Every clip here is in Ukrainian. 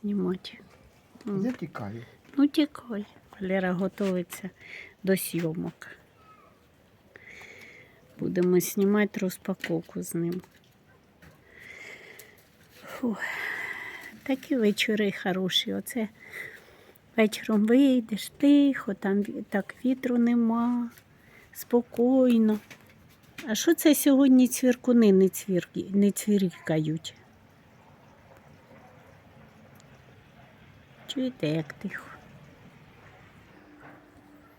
знімати. Я тікаю. Ну, тікай. Валера готується до зйомок. Будемо знімати розпаковку з ним. Фу. Такі вечори хороші. Оце вечором вийдеш тихо, там так вітру нема, спокійно. А що це сьогодні цвіркуни не, цвірки, не цвіркають? Чуєте, як тихо?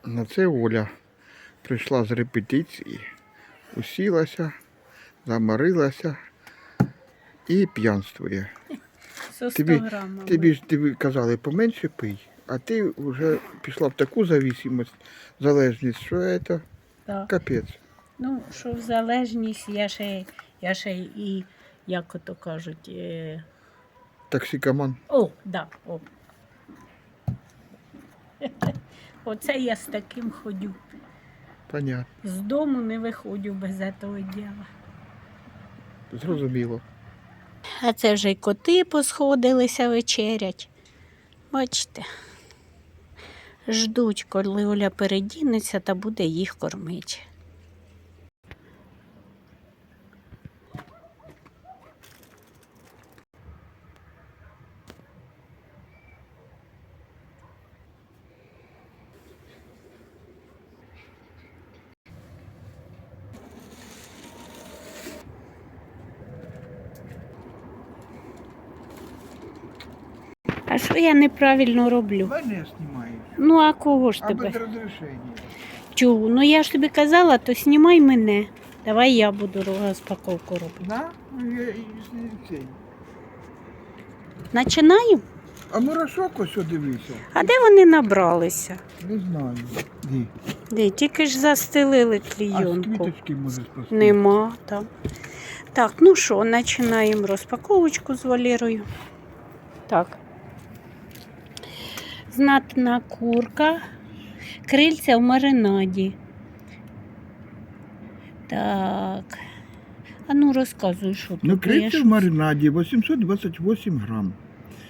На це Оля прийшла з репетиції, усілася, замарилася і п'янствує. Со 100 Тобі- Тобі ж тобі казали поменше пий, а ти вже пішла в таку зависимость, залежність, що це Так. капець. Ну, що в залежність, я ще, я ще і, як ото кажуть, е... Токсикоман. о, да, о. Оце я з таким ходю. Понятно. З дому не виходжу без цього діла. Зрозуміло. А це вже й коти посходилися вечерять. Бачите, ждуть, коли Оля передінеться та буде їх кормити. Я неправильно роблю? Мене знімаєш. Ну, а кого ж А тебе? без розрішення. Чого? Ну я ж тобі казала, то знімай мене. Давай я буду розпаковку робити. На? Ну, я і цей. Починаємо? А мурашок ось дивися. А де вони набралися? Не знаю. Ні. Де, тільки ж застелили А з клійонку. квіточки може спасти. Нема там. Так, ну що, починаємо розпаковочку з Валерою. Так. Знатна курка. Крильця в маринаді. Так. А ну розказуй, що тут. Ну, бо я криця ж- в маринаді 828 грам.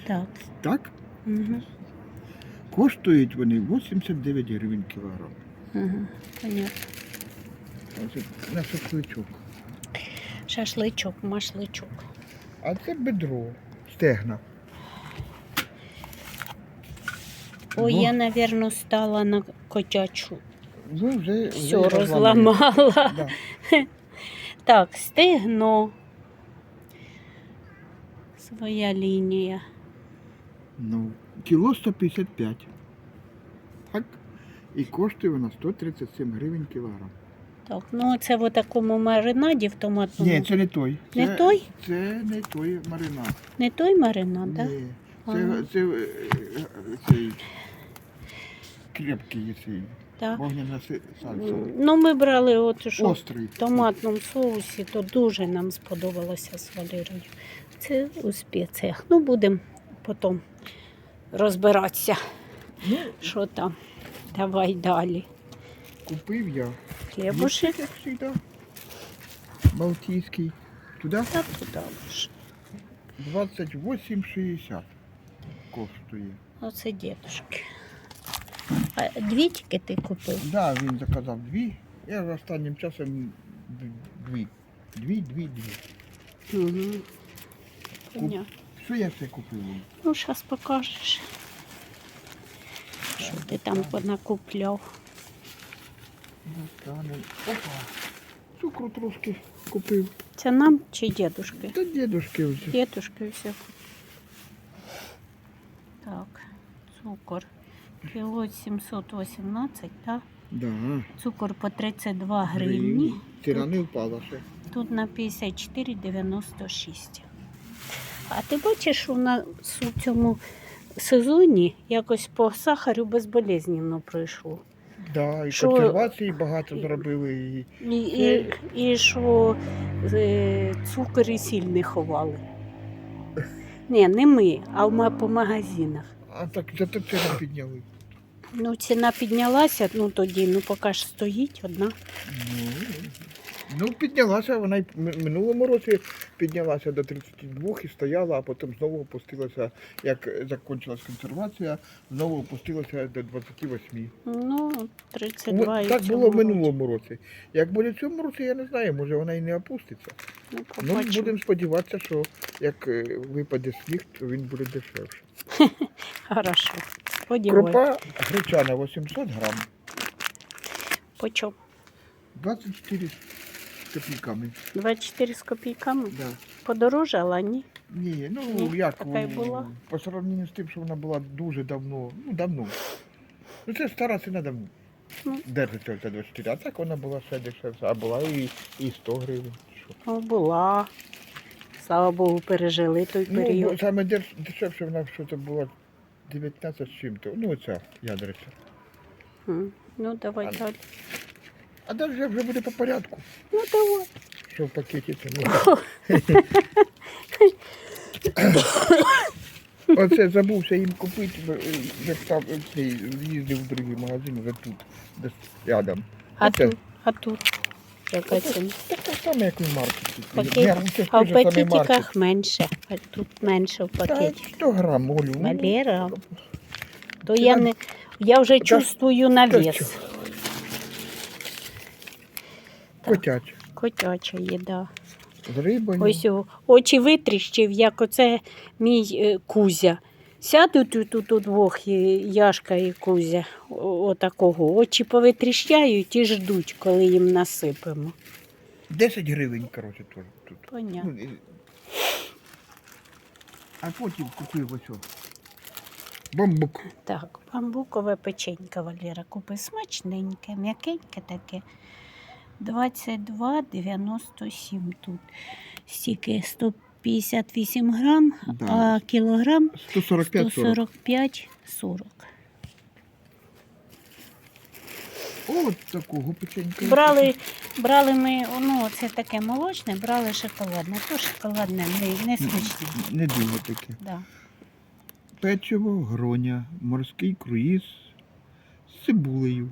Так. Так? Угу. Коштують вони 89 гривень кілограм. Угу. Понятно. На шашличок. Шашличок, машличок. А це бедро, стегна. Ой, Ну. я, напевно, стала на котячу. Ну, вже, вже Все розламала. Да. Так, стегно. Своя лінія. Ну, кіло 155. Так? І коштує вона 137 гривень кілограм. Так, ну це в такому маринаді в томатному. Ні, це не той. Не Це- той? Це не той маринад. Не той маринад, так? Ні. Ага. Це, це, е, е, цей крепкий? Вогняна си- Ну, ми брали от що Острий. в томатному соусі, то дуже нам сподобалося з Валерою. Це у спеціях. Ну, будемо потім розбиратися, Ну, що там. Давай далі. купив я. Хлібушек. Балтійський. Туди Та туди 28,60 коштує. Оце дідушки. А дві тільки ти купив? Так, да, він заказав дві. Я останнім часом дві. Дві, дві, дві. Угу. Що я все купив? Ну, зараз покажеш. Що ти там понакупляв? Опа. Цукру трошки купив. Це нам чи дідушки? Та дідушки вже. Дідушки все. Так, цукор. Кіло 718, так? Да. Цукор по 32 гривні. Ціна не впала ще. Тут на 54,96. А ти бачиш, у нас у цьому сезоні якось по сахару безболезненно пройшло. Да, і Що- консервації багато зробили. І... І, і, і що е, цукор і сіль не ховали. Ні, не ми, а ма- по магазинах. А так зато ціну підняли. Ну, ціна піднялася, ну тоді, ну поки ж стоїть одна. Ну, піднялася, вона й м- минулому році піднялася до 32 і стояла, а потім знову опустилася, як закінчилась консервація, знову опустилася до 28. Ну, 32 От і так в було в році. минулому році. Як буде в цьому році, я не знаю, може вона і не опуститься. Ну, Ну, побачимо. будемо сподіватися, що як е, випаде сніг, то він буде дешевше. Хорошо. Сподіваюся. Крупа гречана 800 грам, По чому? 24 з копійками. 24 з копійками? Да. Подорожала, ні? Ні, ну Ні, як така й була. по сравненню з тим, що вона була дуже давно, ну давно. Ну це стара ціна давно. Ну. Держиться оця 24, а так вона була ще дешевша, а була і, і 100 гривень. Що? Ну, була. Слава Богу, пережили той Ну, період. бо саме дешевше вона що то була 19 чим-то. Ну оця ядриця. М. Ну, давай А- далі. А далі вже буде по порядку, Ну, давай. що в пакеті це. Ну. Оце забувся їм купити, бо, е, вже став е, цей, їздив в другий магазин, вже тут, десь рядом. А Оце. тут? А тут? Яка ціна? Таке саме, як і в маркеті. Пакет. Це А в пакетиках менше. А тут менше в Та пакеті. 100 грам, Олю. ну, Валера, то я не. Я вже чувствую навіс. що? Котяче. Котяча їда. З рибою. Ось о, очі витріщив, як оце мій е, кузя. Сядуть тут, тут удвох і Яшка і Кузя, отакого. Очі повитріщають і ждуть, коли їм насипемо. 10 гривень, коротше, теж тут. Понятно. Ну, і- А потім купив ось. о. Бамбук. Так, бамбукове печенька Валера купив смачненьке, м'якеньке таке. 22,97 тут. Стільки 158 грам, Да. а кілограм 145 40. 145,40. От такого печенька. Брали, брали ми, ну, це таке молочне, брали шоколадне. То шоколадне не, не смачне. Не дуже таке. Да. Печиво, гроня, морський круїз з цибулею.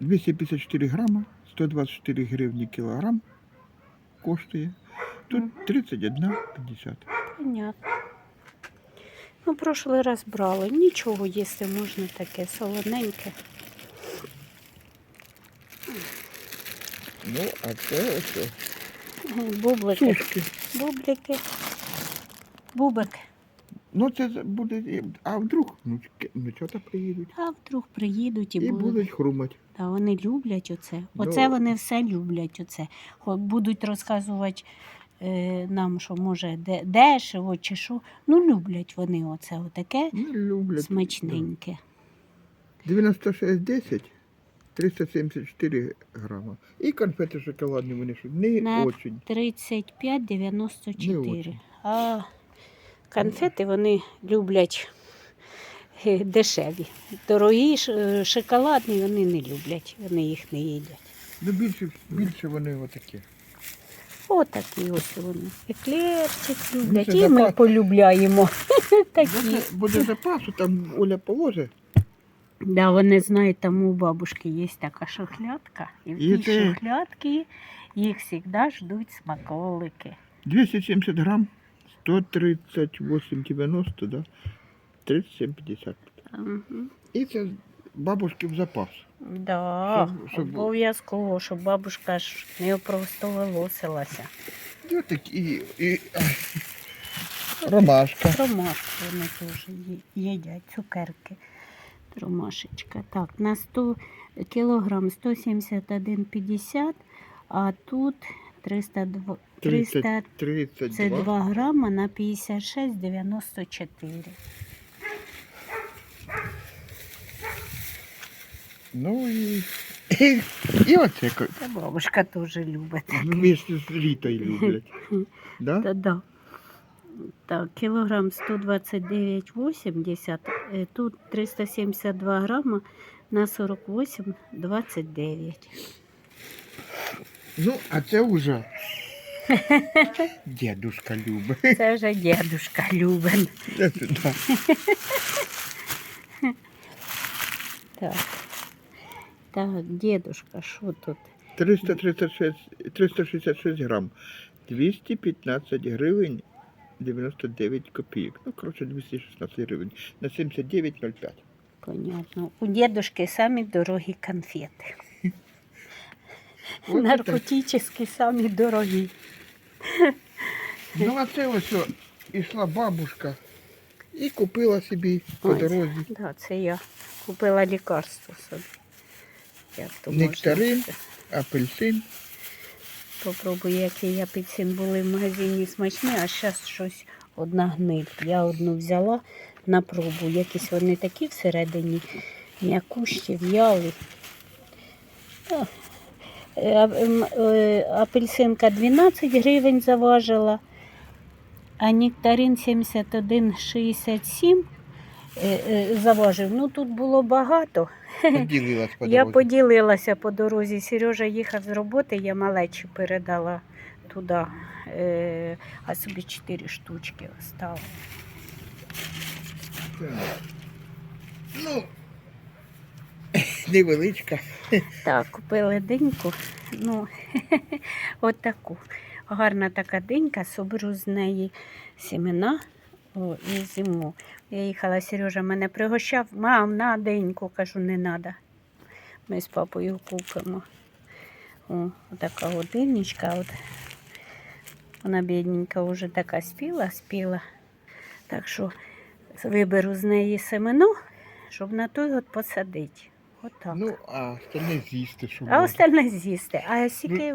254 грама, 124 гривні кілограм коштує. Тут 31,50. Понятно. Ну, прошлий раз брали. Нічого їсти можна таке солоненьке. Ну, а це ось Бублики. сушки. Бублики. Бубик. Ну, це буде. А вдруг внучата приїдуть А вдруг приїдуть і, і будуть. будуть хрумати. Та вони люблять оце. Ну. Оце вони все люблять. Оце. Будуть розказувати нам, що може дешево чи що. Ну, люблять вони оце отаке Не люблять. смачненьке. 96,10, 374 грама. І конфети шоколадні вони що не На очень. 35,94. А конфети вони люблять е, дешеві. Дорогі е, шоколадні вони не люблять, вони їх не їдять. Ну, більше, більше вони отакі. Отакі ось вони. Еклерчик Ну, люблять. це І ми запас. полюбляємо. Такі. Буде, буде запасу, там Оля положить. Да, вони знають, там у бабушки є така шухлядка, і в І тій це- шухлядці їх завжди ждуть смаколики. 270 грам, 138,90, да? 37,50. Мгм. І це бабушки в запас. Да, Щоб- щоб- обов'язково, щоб бабушка ж не просто волосилася. І отакі, і, і ромашка. Ромашку вони теж ї- їдять, цукерки. Ромашечка. Так, на 100 кілограм 171,50, а тут 302, 300, 32. це 2 грама на 56,94. Ну і, і, і оце Це бабушка теж любить. вместе з Рітою люблять. Да? Да-да. Так, кілограм 129,80, е, тут 372 грама на 48,29. Ну, а це вже дедушка любить. Це вже дедушка любить. Так. Так, дедушка, що тут? 336, 366 грам. 215 гривень 99 копійок. Ну, коротше, 216 гривень. На 79,05. Понятно. У дедушки самі дорогі конфети. От Наркотичні самі дорогі. Ну, а це ось о, ішла бабушка і купила собі по Ой, дорозі Да, це я купила лікарство собі. Як то Нектарин. це? апельсин. Попробую, які апельсин були в магазині смачні, а зараз щось одна гниль. Я одну взяла на пробу. Якісь вони такі всередині м'якущі, в'яли. Та, е, е, Апельсинка 12 гривень заважила, а нектарин 71,67 е, е, заважив. Ну тут було багато. Поділилась по Я поділилася по дорозі. Сережа їхав з роботи, я малечі передала туди, е, а собі чотири штучки остало. Ну, невеличка. Так, купили деньку. Ну, от таку. Гарна така денька, соберу з неї сімена і зиму. Я їхала, Сережа мене пригощав. Мам, на деньку, кажу, не треба. Ми з папою купимо. О, така годинничка. От. Вона бідненька вже така спіла, спіла. Так що виберу з неї семено, щоб на той от посадити. Отак. Ну, а остальне з'їсти, що А можна. остальне з'їсти. А скільки Е,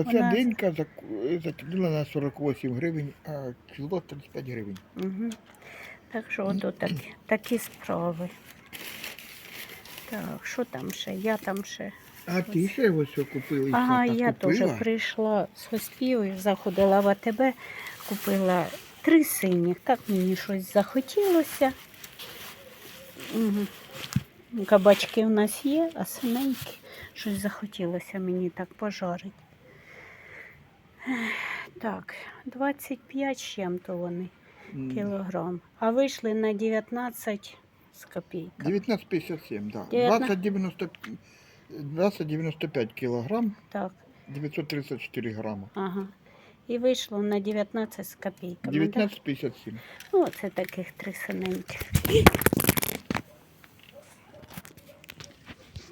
Оця вона... денька зак- закинула на 48 гривень, а кіло 35 гривень. Угу. Так що ото такі, такі справи. Так, що там ще? Я там ще. А ти ще ось що купила? Ага, що, та я теж купила? прийшла з Хоспівою, заходила в АТБ, купила три синіх. Так мені щось захотілося. Угу. Кабачки у нас є, а синенькі. Щось захотілося мені так пожарити. Так, 25 з чим-то вони кілограм. А вийшли на 19 з копійками. 19,57, да. 19. 20,90 20,95 кілограм, Так, 934 грама. ага. І вийшло на 19 з копійками. 19,57. Ну, це таких три синеньких.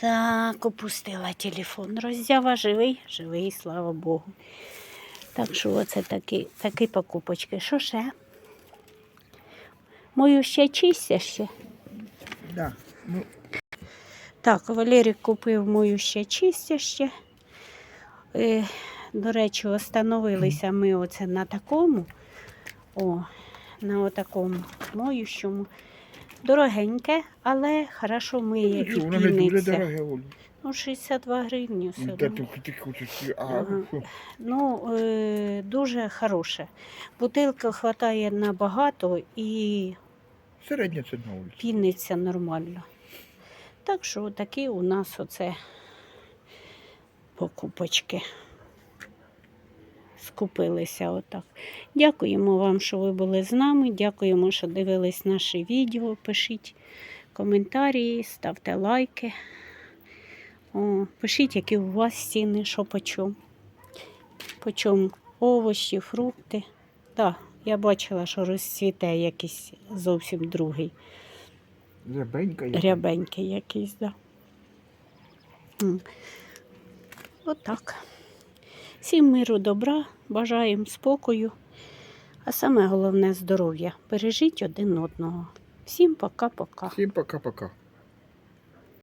Так, опустила телефон. Роздява живий, живий, слава Богу. Так що оце такі, такі покупочки. Що ще? Мою ще чистя ще. Да. Ну, Так, Валерій купив мою ще чистяще. Е, до речі, остановилися ми оце на такому. О, на отакому моющому. Дорогеньке, але хорошо миє і нічого, воно не дуже піниться. дороге, Оль. Ну, 62 гривні все. Ну, Та одно. ти, ти хочеш, а, Ага. що? Ну, е, дуже хороше. Бутилка вистачає на багато і Середня ціна, Оль. піниться нормально. Так що такі у нас оце покупочки. Скупилися отак. Дякуємо вам, що ви були з нами. Дякуємо, що дивились наші відео. Пишіть коментарі, ставте лайки. О, пишіть, які у вас ціни, що по чому. По чому овочі, фрукти. Так, я бачила, що розцвіте якийсь зовсім другий. Рябенька. яка. Рябенький якийсь, да. М. Отак. Всім миру, добра, бажаємо спокою, а саме головне здоров'я. Бережіть один одного. Всім пока-пока. Всім пока-пока.